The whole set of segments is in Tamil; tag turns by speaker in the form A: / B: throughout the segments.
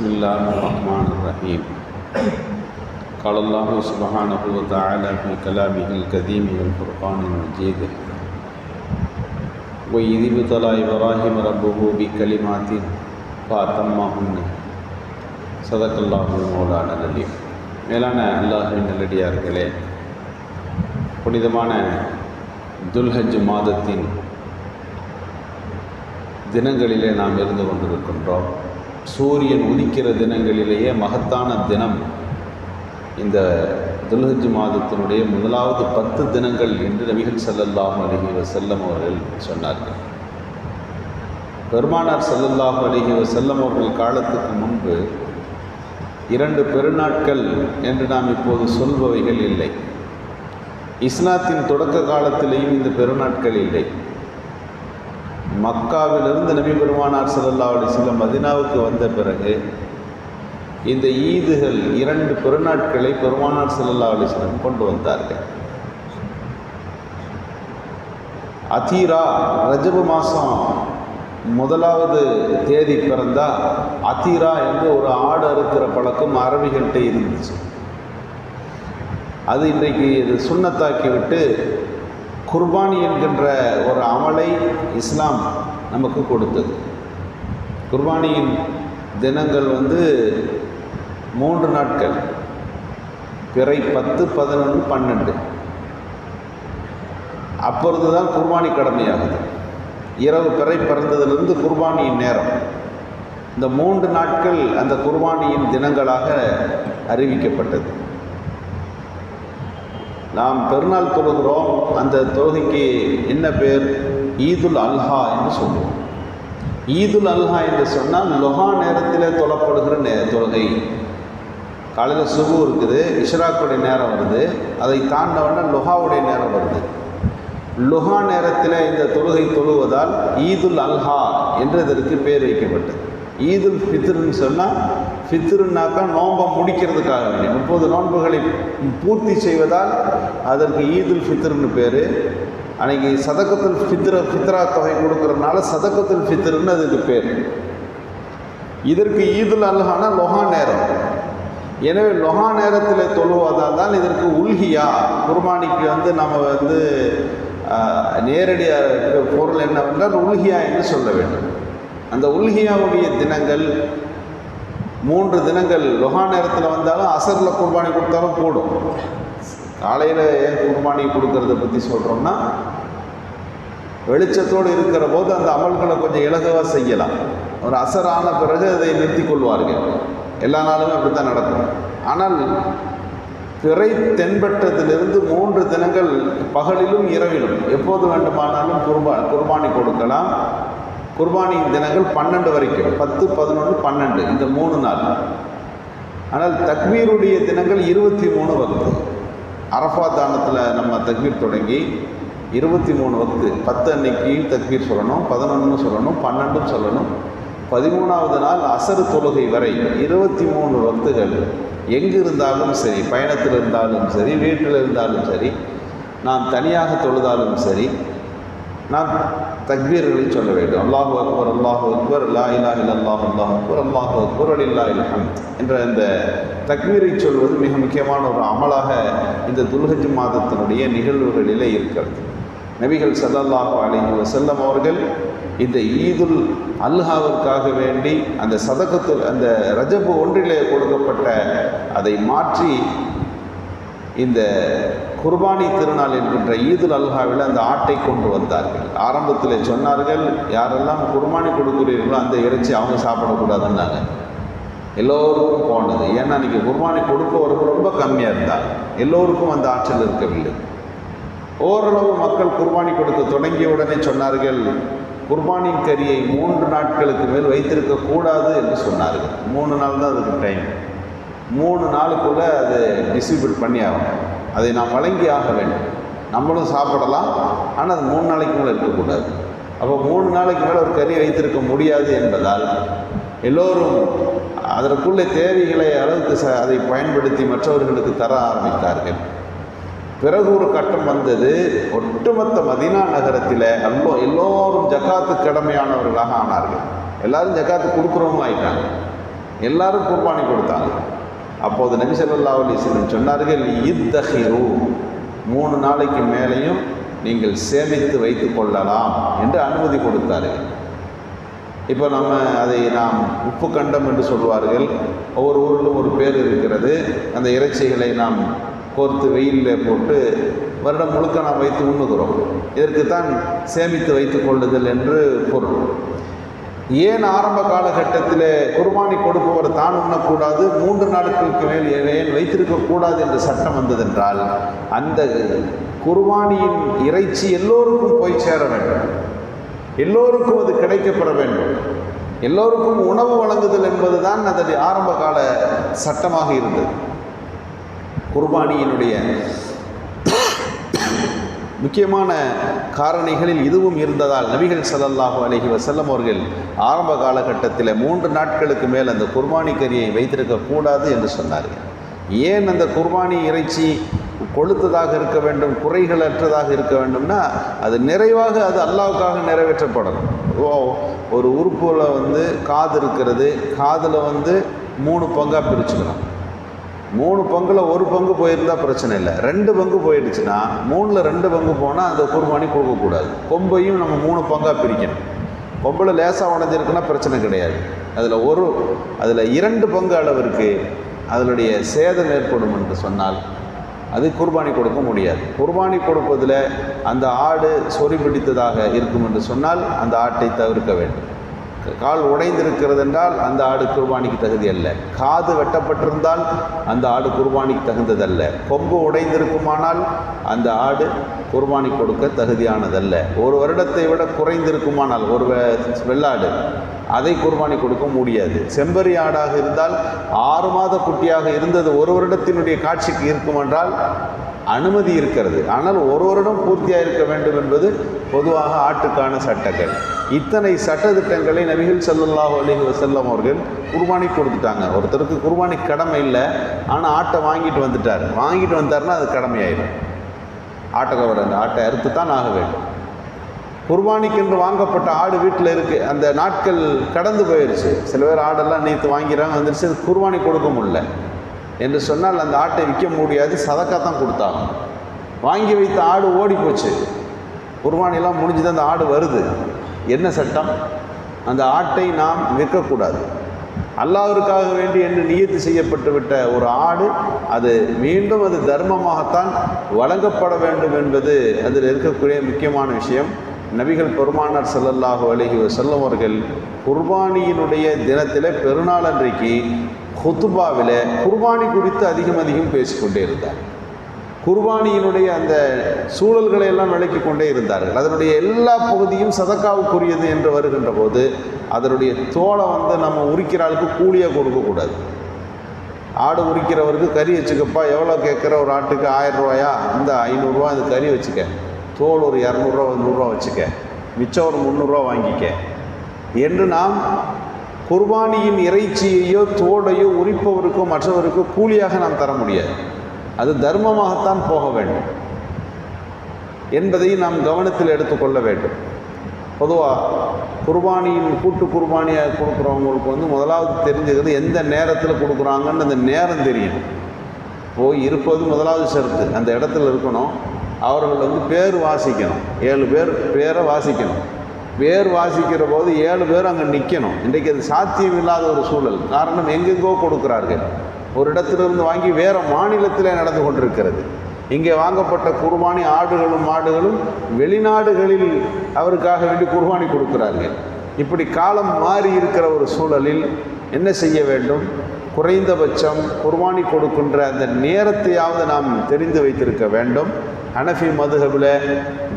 A: بسم الله الرحمن الرحيم قال الله سبحانه وتعالى في كلامه القديم والفرقان المجيد وإذ ابتلى إبراهيم ربه بكلمات فأتمهن صدق الله مولانا العليم மேலான அல்லாஹின் நல்லடியார்களே புனிதமான துல்ஹஜ் மாதத்தின் தினங்களிலே நாம் இருந்து கொண்டிருக்கின்றோம் சூரியன் உதிக்கிற தினங்களிலேயே மகத்தான தினம். இந்த துல்ஹஜ் மாதத்தினுடைய முதலாவது பத்து தினங்கள் என்று நபிகள் ஸல்லல்லாஹு அலைஹி வசல்லம் அவர்கள் சொன்னார்கள். பெருமானார் ஸல்லல்லாஹு அலைஹி வசல்லம் அவர்கள் காலத்துக்கு முன்பு இரண்டு பெருநாட்கள் என்று நாம் இப்போது சொல்பவைகள் இல்லை. இஸ்லாத்தின் தொடக்க காலத்திலேயும் இந்த பெருநாட்கள் இல்லை. மக்காவிலிருந்து நபி பெருமானார் ஸல்லல்லாஹு அலைஹி வஸல்லம் மதினாவுக்கு வந்த பிறகு இந்த ஈதுகள் இரண்டு பெருநாட்களை பெருமானார் ஸல்லல்லாஹு அலைஹி சிலம் கொண்டு வந்தார்கள். அதீரா ரஜபு மாதம் முதலாவது தேதி பிறந்தால் அதீரா என்று ஒரு ஆடு அறுக்கிற பழக்கம் அரபிகள்கிட்ட இருந்துச்சு. அது இன்றைக்கு இது சுண்ணத்தாக்கி விட்டு குர்பானி என்கின்ற ஒரு அமலை இஸ்லாம் நமக்கு கொடுத்தது. குர்பானியின் தினங்கள் வந்து மூன்று நாட்கள். பிறை பத்து பதினொன்று பன்னெண்டு. அப்பொழுது தான் குர்பானி கடமையாகுது இரவு பிறை பிறந்ததிலிருந்து குர்பானியின் நேரம். இந்த மூன்று நாட்கள் அந்த குர்பானியின் தினங்களாக அறிவிக்கப்பட்டது. நாம் பெருநாள் தொழுகிறோம். அந்த தொழுகைக்கு என்ன பேர்? ஈதுல் அல்ஹா என்று சொல்லுவோம். ஈதுல் அல்ஹா என்று சொன்னால் லொஹா நேரத்தில் தொழப்படுகிற நே தொழுகை. காலையில் சுகு இருக்குது இஷ்ராக்குடைய நேரம் வருது. அதை தாண்டவன லொஹாவுடைய நேரம் வருது. லுஹா நேரத்தில் இந்த தொழுகை தொழுவதால் ஈதுல் அல்ஹா என்று இதற்கு பேர் வைக்கப்பட்டது. ஈதுல் ஃபித்ருன்னு சொன்னால் ஃபித்ருன்னாக்கா நோன்பை முடிக்கிறதுக்காக வேண்டி முப்பது நோன்புகளை பூர்த்தி செய்வதால் அதற்கு ஈதுல் ஃபித்ருன்னு பேர். அன்றைக்கி சதக்கத்தில் ஃபித்ர ஃபித்ரா தொகை கொடுக்குறதுனால சதக்கத்தில் ஃபித்ருன்னு அதுக்கு பேர். இதற்கு ஈதுல் அல்ஹானா லொஹா நேரம். எனவே லொஹா நேரத்தில் தொழுவதால் தான் இதற்கு உல்ஹியா குர்பானிக்கு வந்து நம்ம வந்து நேரடியாக பொருள் என்னவென்றால் உல்ஹியா என்று சொல்ல வேண்டும். அந்த உல்ஹியாவுடைய தினங்கள் மூன்று தினங்கள் லொஹா நேரத்தில் வந்தாலும் அசரில் குர்பானி கொடுத்தாலும் போடும். காலையில் ஏன் குர்பானி கொடுக்கறத பற்றி சொல்கிறோம்னா வெளிச்சத்தோடு இருக்கிற போது அந்த அமல்களை கொஞ்சம் இலகுவாக செய்யலாம். ஒரு அசரான பிறகு அதை நிறுத்தி கொள்வார்கள். எல்லா நாளுமே அப்படி தான் நடக்கும். ஆனால் பிறை தென்பட்டதிலிருந்து மூன்று தினங்கள் பகலிலும் இரவிலும் எப்போது வேண்டுமானாலும் குர்பா குர்பானி கொடுக்கலாம். குர்பானி தினங்கள் பன்னெண்டு வரைக்கும் பத்து பதினொன்று பன்னெண்டு இந்த மூணு நாள். ஆனால் தக்மீருடைய தினங்கள் இருபத்தி மூணு வகுப்பு. அரஃபா தானத்தில் நம்ம தக்பீர் தொடங்கி இருபத்தி மூணு வகுத்து பத்து அன்னைக்கு தக்பீர் சொல்லணும் பதினொன்று சொல்லணும் பன்னெண்டும் சொல்லணும். பதிமூணாவது நாள் அசரு தொழுகை வரை இருபத்தி மூணு வக்துகள் எங்கு இருந்தாலும் சரி பயணத்தில் இருந்தாலும் சரி வீட்டில் இருந்தாலும் சரி நான் தனியாக தொழுதாலும் சரி நாம் தக்பீர்களை சொல்ல வேண்டும். அல்லாஹு அக்பர் அல்லாஹு அக்பர் அல்லா இல்லா இல் அல்லாஹ் அல்லாஹ் அக்பர் அல்லாஹு அக்பர் அலில்லா இல்ஹம் என்ற இந்த தக்பீரை சொல்வது மிக முக்கியமான ஒரு அமலாக இந்த துல்ஹஜ் மாதத்தினுடைய நிகழ்வுகளிலே இருக்கிறது. நபிகள் சல்லல்லாஹு அலிஹி வசல்லம் அவர்கள் இந்த ஈதுல் அல்ஹாவிற்காக வேண்டி அந்த சதகத்தில் அந்த ரஜபு ஒன்றிலே கொடுக்கப்பட்ட அதை மாற்றி இந்த குர்பானி திருநாள் என்கின்ற ஈதுல் அல்ஹாவில் அந்த ஆட்டை கொண்டு வந்தார்கள். ஆரம்பத்தில் சொன்னார்கள் யாரெல்லாம் குர்பானி கொடுக்குறீர்களோ அந்த இறைச்சி அவங்க சாப்பிடக்கூடாதுன்னாங்க. எல்லோருக்கும் போனது. ஏன்னா அன்றைக்கி குர்பானி கொடுப்பவர்கள் ரொம்ப கம்மியாக இருந்தாங்க. எல்லோருக்கும் அந்த ஆற்றல் இருக்கவில்லை. ஓரளவு மக்கள் குர்பானி கொடுக்க தொடங்கிய உடனே சொன்னார்கள் குர்பானின் கரியை மூன்று நாட்களுக்கு மேல் வைத்திருக்க கூடாது என்று சொன்னார்கள். மூணு நாள் தான் அதுக்கு டைம் மூணு நாளுக்குள்ளே அது டிஸ்ட்ரிபியூட் பண்ணி ஆகணும். அதை நாம் வழங்கி ஆக வேண்டும். நம்மளும் சாப்பிடலாம். ஆனால் அது மூணு நாளைக்கு மேலே இருக்கக்கூடாது. அப்போ மூணு நாளைக்கு மேலே ஒரு கறி வைத்திருக்க முடியாது என்பதால் எல்லோரும் அதற்குள்ளே தேவைகளை அளவுக்கு ச அதை பயன்படுத்தி மற்றவர்களுக்கு தர ஆரம்பித்தார்கள். பிறகு ஒரு கட்டம் வந்தது. ஒட்டுமொத்த மதினா நகரத்தில் அல்லோ எல்லோரும் ஜக்காத்து கடமையானவர்களாக ஆனார்கள். எல்லாரும் ஜக்காத்து கொடுக்குறவங்க ஆயிட்டாங்க. எல்லாரும் குர்பானி கொடுத்தாங்க. அப்போது நபி ஸல்லல்லாஹு அலைஹி வஸல்லம் சொன்னார்கள் இத்தஹிரு மூணு நாளைக்கு மேலேயும் நீங்கள் சேமித்து வைத்து கொள்ளலாம் என்று அனுமதி கொடுத்தார்கள். இப்போ நம்ம அதை நாம் உப்பு கண்டம் என்று சொல்வார்கள். ஒவ்வொரு ஊரிலும் ஒரு பேர் இருக்கிறது. அந்த இறைச்சிகளை நாம் கோர்த்து வெயிலில் போட்டு வருடம் முழுக்க நாம் வைத்து உண்ணுகிறோம். இதற்குத்தான் சேமித்து வைத்து கொள்ளுதல் என்று பொருள். ஏன் ஆரம்ப காலகட்டத்தில் குர்பானி கொடுப்பவர் தான் உண்ணக்கூடாது? மூன்று நாட்களுக்கு மேல் ஏன் வைத்திருக்கக்கூடாது என்று சட்டம் வந்ததென்றால் அந்த குர்பானியின் இறைச்சி எல்லோருக்கும் போய் சேர வேண்டும். எல்லோருக்கும் அது கிடைக்கப்பெற வேண்டும். எல்லோருக்கும் உணவு வழங்குதல் என்பதுதான் அதன் ஆரம்ப கால சட்டமாக இருந்தது. குர்பானியினுடைய முக்கியமான காரணிகளில் இதுவும் இருந்ததால் நபிகள் ஸல்லல்லாஹு அலஹி வசல்லம் அவர்கள் ஆரம்ப காலகட்டத்தில் மூன்று நாட்களுக்கு மேல் அந்த குர்பானி கறியை வைத்திருக்க கூடாது என்று சொன்னார்கள். ஏன் அந்த குர்பானி இறைச்சி கொளுத்ததாக இருக்க வேண்டும் குறைகளற்றதாக இருக்க வேண்டும்னா அது நிறைவாக அது அல்லாவுக்காக நிறைவேற்றப்படணும். ஓ ஒரு உறுப்பில் வந்து காது இருக்கிறது காதில் வந்து மூணு பங்காக பிரிச்சுக்கணும். மூணு பங்கில் ஒரு பங்கு போயிருந்தால் பிரச்சனை இல்லை. ரெண்டு பங்கு போயிடுச்சுன்னா மூணில் ரெண்டு பங்கு போனால் அந்த குர்பானி கொடுக்கக்கூடாது கொம்பையும் நம்ம மூணு பங்காக பிரிக்கணும். கொம்பில் லேசாக உடஞ்சிருக்குன்னா பிரச்சனை கிடையாது. அதில் ஒரு அதில் இரண்டு பங்கு அளவிற்கு அதனுடைய சேதம் ஏற்படும் என்று சொன்னால் அது குர்பானி கொடுக்க முடியாது. குர்பானி கொடுப்பதில் அந்த ஆடு சொறி பிடித்ததாக இருக்கும் என்று சொன்னால் அந்த ஆட்டை தவிர்க்க வேண்டும். கால் உடைந்திருக்கிறது என்றால் அந்த ஆடு குர்பானிக்கு தகுதி அல்ல காது வெட்டப்பட்டிருந்தால் அந்த ஆடு குர்பானிக்கு தகுந்ததல்ல. கொம்பு உடைந்திருக்குமானால் அந்த ஆடு குர்பானி கொடுக்க தகுதியானதல்ல. ஒரு வருடத்தை விட குறைந்திருக்குமானால் ஒரு வெள்ளாடு அதை குர்பானி கொடுக்க முடியாது. செம்பரி ஆடாக இருந்தால் ஆறு மாத குட்டியாக இருந்தது ஒரு வருடத்தினுடைய காட்சிக்கு இருக்குமென்றால் அனுமதி இருக்கிறது. ஆனால் ஒரு வருடம் பூர்த்தியாக இருக்க வேண்டும் என்பது பொதுவாக ஆட்டுக்கான சட்டங்கள். இத்தனை சட்டத்திட்டங்களை நபிகள் ஸல்லல்லாஹு அலிஹி வசல்லம் அவர்கள் குர்பானி கொடுத்துட்டாங்க. ஒருத்தருக்கு குர்பானி கடமை இல்லை. ஆனால் ஆட்டை வாங்கிட்டு வந்துட்டார். வாங்கிட்டு வந்தாருன்னா அது கடமையாயிடும் ஆட்டக்கவர் அந்த ஆட்டை அறுத்து தான் ஆக வேண்டும். குர்பானிக்கென்று வாங்கப்பட்ட ஆடு வீட்டில் இருக்குது அந்த நாட்கள் கடந்து போயிடுச்சு சில பேர் ஆடெல்லாம் நேற்று வாங்கிறாங்க வந்துருச்சு. அது குர்பானி கொடுக்க முடியல. என்று சொன்னால் அந்த ஆட்டை விற்க முடியாது. சதக்கா தான் கொடுத்தாங்க. வாங்கி வைத்த ஆடு ஓடி போச்சு குர்பானிலாம் முடிஞ்சது அந்த ஆடு வருது. என்ன சட்டம்? அந்த ஆட்டை நாம் விற்கக்கூடாது. அல்லாவிற்காக வேண்டி என்று நியத்து செய்யப்பட்டுவிட்ட ஒரு ஆடு அது மீண்டும் அது தர்மமாகத்தான் வழங்கப்பட வேண்டும் என்பது அதில் இருக்கக்கூடிய முக்கியமான விஷயம். நபிகள் பெருமானார் ஸல்லல்லாஹு அழகி செல்லும் அவர்கள் குர்பானியினுடைய தினத்தில் பெருநாள் அன்றைக்கு ஹுத்துபாவில் குர்பானி குறித்து அதிகம் அதிகம் பேசிக்கொண்டே இருந்தார். குர்பானியினுடைய அந்த சூழல்களை எல்லாம் விளக்கி கொண்டே இருந்தார்கள். அதனுடைய எல்லா பகுதியும் சதக்காவுக்குரியது என்று வருகின்ற போது அதனுடைய தோலை வந்து நம்ம உரிக்கிற ஆளுக்கு கூலியாக கொடுக்கக்கூடாது ஆடு உரிக்கிறவருக்கு கறி வச்சுக்கப்பா எவ்வளோ கேட்குற ஒரு ஆட்டுக்கு ஆயிரம் ரூபாயா? இந்த ஐநூறுரூவா அது கறி வச்சுக்க. தோல் ஒரு இரநூறுவா நூறுரூவா வச்சுக்க. மிச்சம் ஒரு முந்நூறுரூவா வாங்கிக்க. என்று நாம் குர்பானியின் இறைச்சியையோ தோடையோ உரிப்பவருக்கோ மற்றவருக்கோ கூலியாக நாம் தர முடியாது. அது தர்மமாகத்தான் போக வேண்டும் என்பதை நாம் கவனத்தில் எடுத்துக்கொள்ள வேண்டும். பொதுவாக குர்பானியின் கூட்டு குர்பானியாக கொடுக்குறவங்களுக்கு வந்து முதலாவது தெரிஞ்சுக்கிறது எந்த நேரத்தில் கொடுக்குறாங்கன்னு அந்த நேரம் தெரியணும் போய் இருப்பது முதலாவது ஷரத்து. அந்த இடத்துல இருக்கணும். அவர்கள் வந்து பேர் வாசிக்கணும். ஏழு பேர் பேரை வாசிக்கணும். பேர் வாசிக்கிற போது ஏழு பேர் அங்கே நிற்கணும் இன்றைக்கு அது சாத்தியம் இல்லாத ஒரு சூழல். காரணம் எங்கெங்கோ கொடுக்குறார்கள். ஒரு இடத்திலிருந்து வாங்கி வேறு மாநிலத்தில் நடந்து கொண்டிருக்கிறது. இங்கே வாங்கப்பட்ட குர்பானி ஆடுகளும் மாடுகளும் வெளிநாடுகளில் அவருக்காக வேண்டி குர்பானி கொடுக்கிறார்கள். இப்படி காலம் மாறி இருக்கிற ஒரு சூழலில் என்ன செய்ய வேண்டும்? குறைந்தபட்சம் குர்பானி கொடுக்கின்ற அந்த நேரத்தையாவது நாம் தெரிந்து வைத்திருக்க வேண்டும். ஹனஃபி மதுகபில்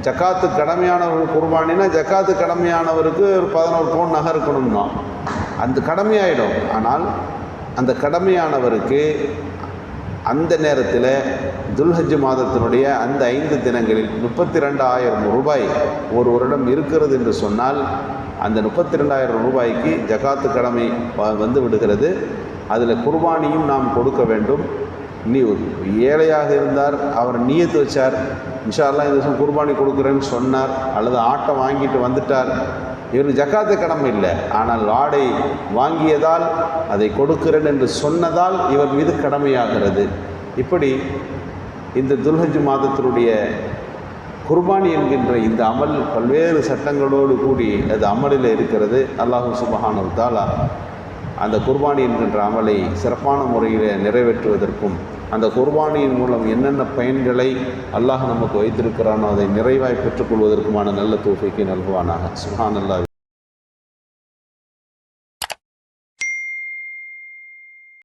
A: ஜக்காத்து கடமையானவர்கள் குர்பானினா ஜக்காத்து கடமையானவருக்கு ஒரு பதினோரு பவுன் நகை இருக்கணும்னா. அந்த கடமையாயிடும். ஆனால் அந்த கடமையானவருக்கு அந்த நேரத்தில் துல்ஹஜ் மாதத்தினுடைய அந்த ஐந்து தினங்களில் முப்பத்தி ரெண்டாயிரம் ரூபாய் ஒரு வருடம் இருக்கிறது என்று சொன்னால் அந்த முப்பத்தி ரெண்டாயிரம் ரூபாய்க்கு ஜகாத்து கடமை வ- வந்து விடுகிறது. அதில் குர்பானியும் நாம் கொடுக்க வேண்டும். நீ ஏழையாக இருந்தார் அவர் நீயத்து வச்சார். இன்ஷா அல்லாஹ் இந்த வருஷம் குர்பானி கொடுக்குறேன்னு சொன்னார் அல்லது ஆட்டை வாங்கிட்டு வந்துட்டார். இவருக்கு ஜக்காத்து கடமை இல்லை. ஆனால் ஆடை வாங்கியதால் அதை கொடுக்கிறேன் என்று சொன்னதால் இவர் மீது கடமையாகிறது. இப்படி இந்த துல்ஹஜ் மாதத்தினுடைய குர்பானி என்கின்ற இந்த அமல் பல்வேறு சட்டங்களோடு கூடி அது அமலில் இருக்கிறது. அல்லாஹு சுபஹானு தாலா அந்த குர்பானி என்கின்ற அமலை சிறப்பான முறையில் நிறைவேற்றுவதற்கும் அந்த குர்பானியின் மூலம் என்னென்ன பயன்களை அல்லாஹ் நமக்கு வைத்திருக்கிறானோ அதை நிறைவாய் பெற்றுக்கொள்வதற்குமான நல்ல தூஃபைக்கு நல்குவானாக. சுஹான் அல்லாஹ்